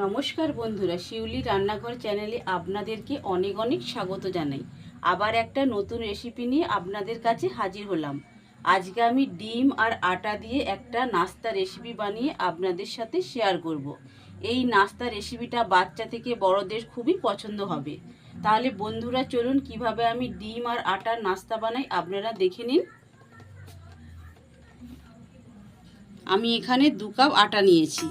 নমস্কার বন্ধুরা, শিউলি রান্নাঘর চ্যানেলে আপনাদেরকে অনেক অনেক স্বাগত জানাই। আবার একটা নতুন রেসিপি নিয়ে আপনাদের কাছে হাজির হলাম। আজকে আমি ডিম আর আটা দিয়ে একটা নাস্তা রেসিপি বানিয়ে আপনাদের সাথে শেয়ার করব। এই নাস্তা রেসিপিটা বাচ্চা থেকে বড়দের খুবই পছন্দ হবে। তাহলে বন্ধুরা, চলুন কীভাবে আমি ডিম আর আটার নাস্তা বানাই আপনারা দেখে নিন। আমি এখানে দু কাপ আটা নিয়েছি।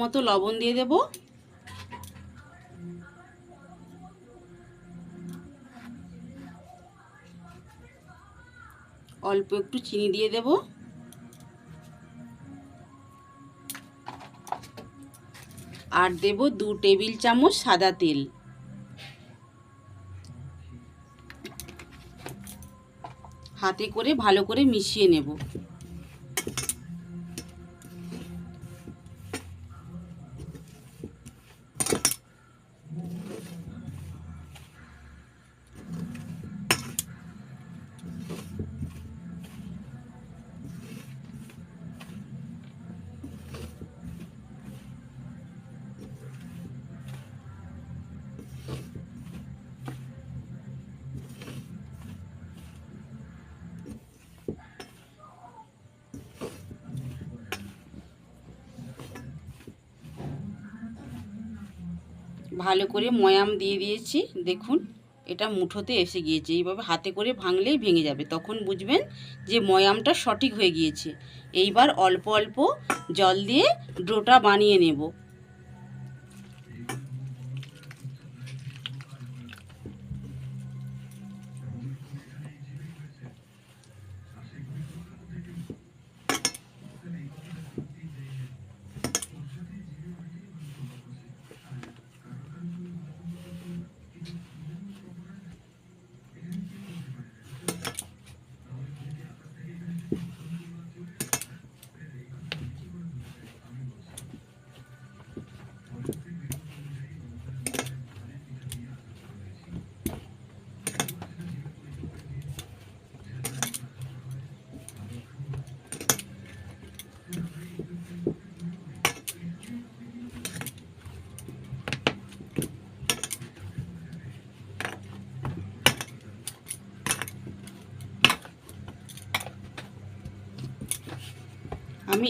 মতো লবণ দিয়ে দেব। অল্প একটু চিনি দিয়ে দেব। আর দেব দু টেবিল চামচ সাদা তেল। হাতে করে ভালো করে মিশিয়ে নেব। ভালো করে ময়াম দিয়ে দিয়েছি, দেখুন, এটা মুঠোতে এসে গিয়েছে, এইভাবে হাতে করে ভাঙলেই ভেঙে যাবে, তখন বুঝবেন যে ময়ামটা সঠিক হয়ে গিয়েছে। এইবার অল্প অল্প জল দিয়ে ডোটা বানিয়ে নেব।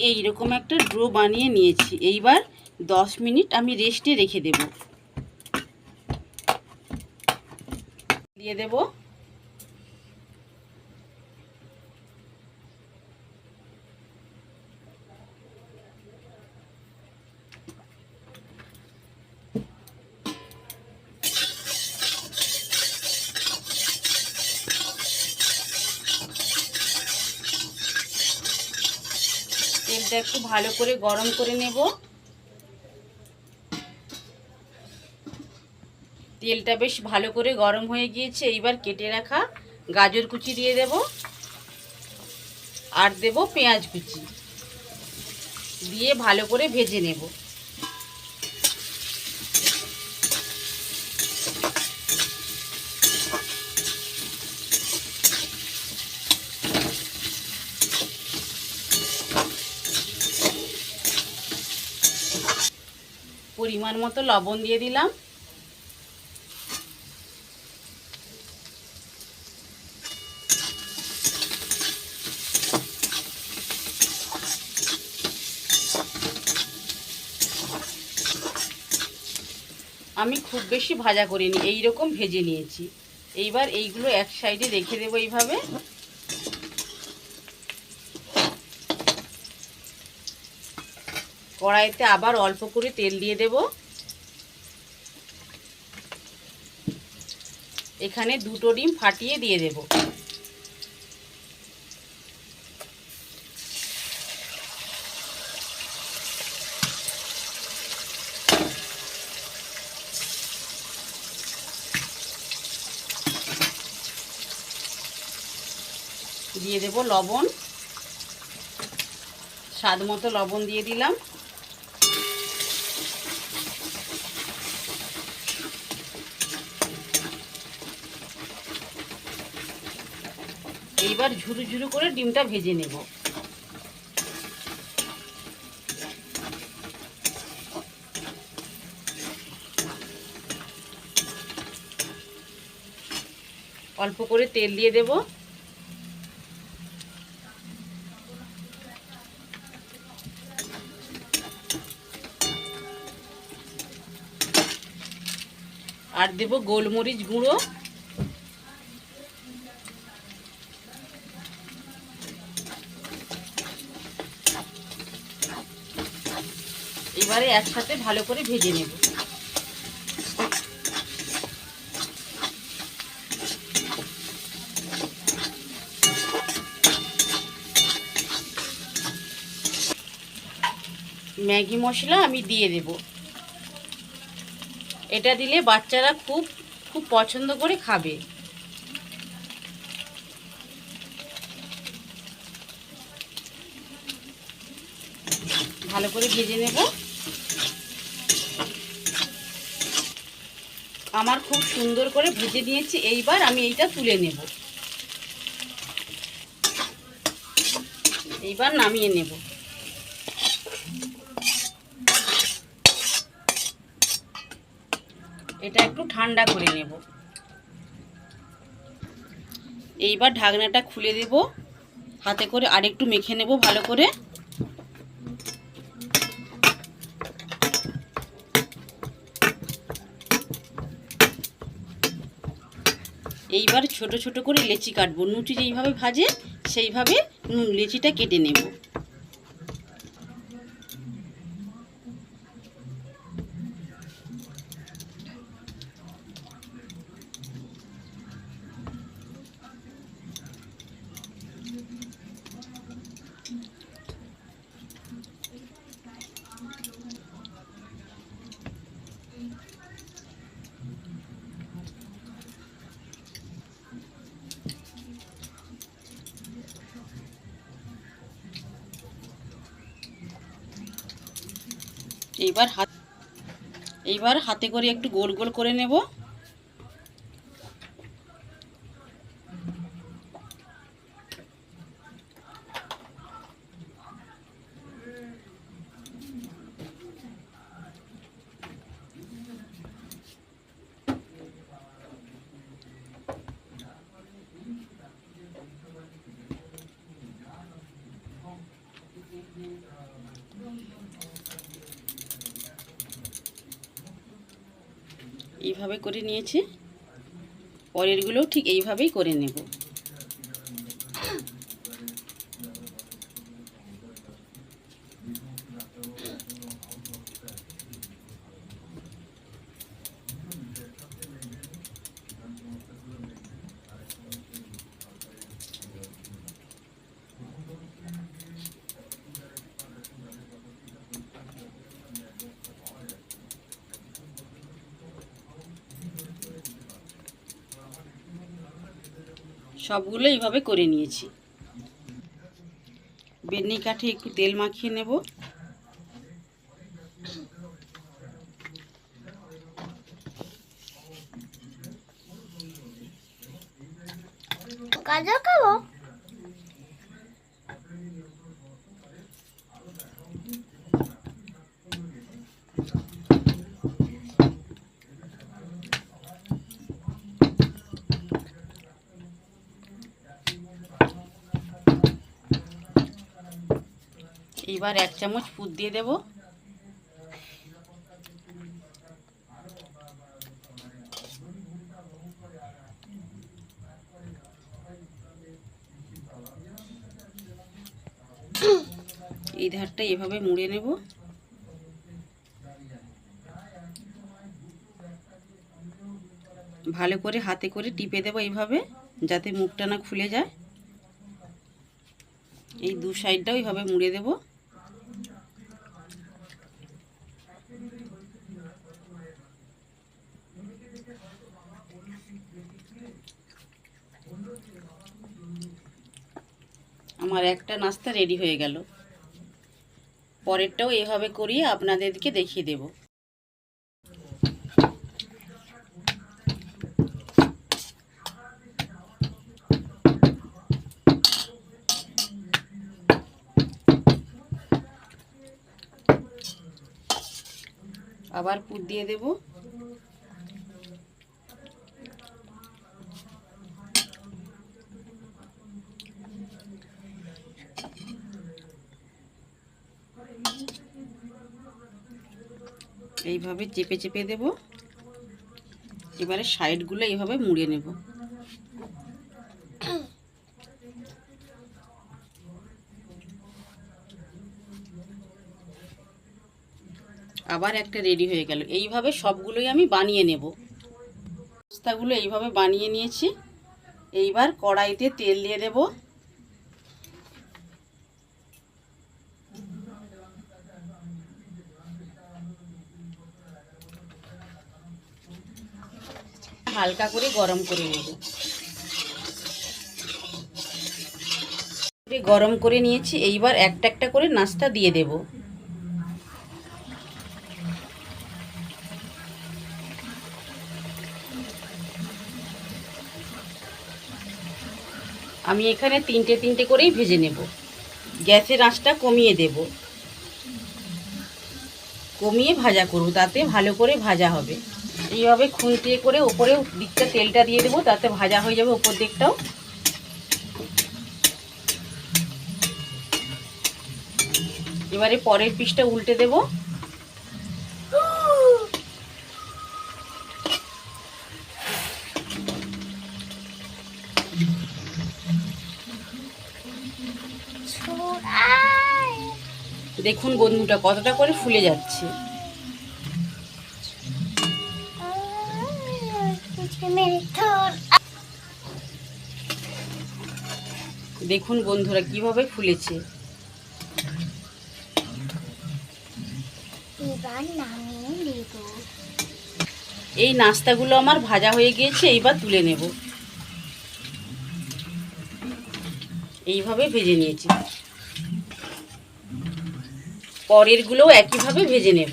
এই রকম একটা ড্রো বানিয়ে নিয়েছি। এইবার দশ মিনিট আমি রেস্টে রেখে দেব। দিয়ে দেব তেলটা একটু ভালো করে গরম করে নেব। তেলটা বেশ ভালো করে গরম হয়ে গিয়েছে, এইবার কেটে রাখা গাজর কুচি দিয়ে দেব আর দেব পেঁয়াজ কুচি দিয়ে ভালো করে ভেজে নেব। পরিমাণ মতো লবণ দিয়ে দিলাম। আমি খুব বেশি ভাজা করিনি এই রকম ভেজে নিয়েছি। এইবার এইগুলো এক সাইডে রেখে দেবো এইভাবে। কড়াইতে আবার অল্প করে তেল দিয়ে দেব। এখানে দুটো ডিম ফাটিয়ে দিয়ে দেব। দিয়ে দেব লবণ। স্বাদ মতো লবণ দিয়ে দিলাম। এইবার ঝুরু ঝুরু করে ডিমটা ভেজে নেব। অল্প করে তেল দিয়ে দেব। আর দেব গোলমরিচ গুঁড়ো। এবারে একসাথে ভালো করে ভেজে নেব। ম্যাগি মশলা আমি দিয়ে দেব। এটা দিলে বাচ্চারা খুব খুব পছন্দ করে খাবে। ভালো করে ভেজে নেব। আমার খুব সুন্দর করে ভেজে নিয়েছি। এইবার আমি এইটা তুলে নেব। এইবার নামিয়ে নেব। এটা একটু ঠান্ডা করে নেব। এইবার ঢাকনাটা খুলে দেব। হাতে করে আরেকটু মেখে নেব ভালো করে। এইবার ছোট ছোট করে লেচি কাটবো। নুচি যেইভাবে ভাজে সেইভাবে লেচিটা কেটে নেব। এইবার হাত এইবার হাতে করে একটু গোল গোল করে নেব। এইভাবে করে নিয়েছি। পরেরগুলোও ঠিক এইভাবেই করে নেব। সবগুলো এইভাবে করে নিয়েছি। বেনি কাঠে একটু তেল মাখিয়ে নেব। গাজর খাব এইবার এক চামচ পুর দিয়ে দেব। এই ধারটা এভাবে মুড়ে নেব। ভালো করে হাতে করে টিপে দেবো এইভাবে, যাতে মুখটা না খুলে যায়। এই দু সাইডটাও এইভাবে মুড়ে দেব। আমার একটা নাস্তা রেডি হয়ে গেল। পরেরটাও এভাবে করিয়ে আপনাদেরকে দেখিয়ে দেব। আবার পুর দিয়ে দেব। এইভাবে চেপে চেপে দেব। এবারে সাইডগুলো এইভাবে মুড়ে নেব। আবার একটা রেডি হয়ে গেল। এইভাবে সবগুলোই আমি বানিয়ে নেব। পাস্তাগুলো এইভাবে বানিয়ে নিয়েছি। এইবার কড়াইতে তেল দিয়ে দেব। হালকা করে গরম করে নেব। গরম করে নিয়েছি, এইবার একটা একটা করে নাস্তা দিয়ে দেব। আমি এখানে তিনটে তিনটে করেই ভেজে নেব। গ্যাসের আঁচটা কমিয়ে দেব। কমিয়ে ভাজা করব, তাতে ভালো করে ভাজা হবে। এইভাবে খুন্তিয়ে করে ওপরে দিকটা তেলটা দিয়ে দেবো তাতে ভাজা হয়ে যাবে ওপর দিকটাও। এবারে পরের পিসটা উল্টে দেব। দেখুন বন্ধুটা কতটা করে ফুলে যাচ্ছে। দেখুন বন্ধুরা কীভাবে ফুলেছে। এই নাস্তাগুলো আমার ভাজা হয়ে গিয়েছে এইবার তুলে নেব। এইভাবে ভেজে নিয়েছি। পরেরগুলোও একইভাবে ভেজে নেব।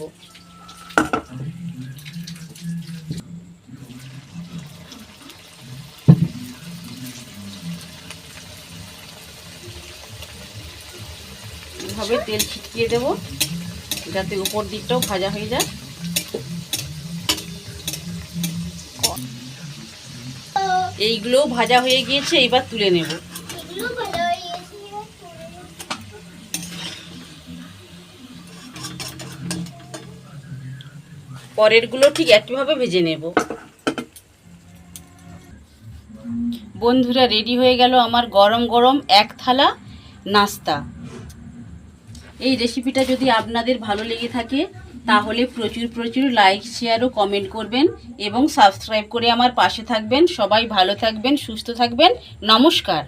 এইভাবে তেল ছিটকিয়ে দেব, যাতে উপর দিকটাও ভাজা হয়ে যায়। এইগুলোও ভাজা হয়ে গিয়েছে এবার তুলে নেব। পরেরগুলো ঠিক একইভাবে ভেজে নেব। বন্ধুরা, রেডি হয়ে গেল আমার গরম গরম এক থালা নাস্তা। এই রেসিপিটা যদি আপনাদের ভালো লেগে থাকে, তাহলে প্রচুর প্রচুর লাইক শেয়ার ও কমেন্ট করবেন এবং সাবস্ক্রাইব করে আমার পাশে থাকবেন। সবাই ভালো থাকবেন, সুস্থ থাকবেন। নমস্কার।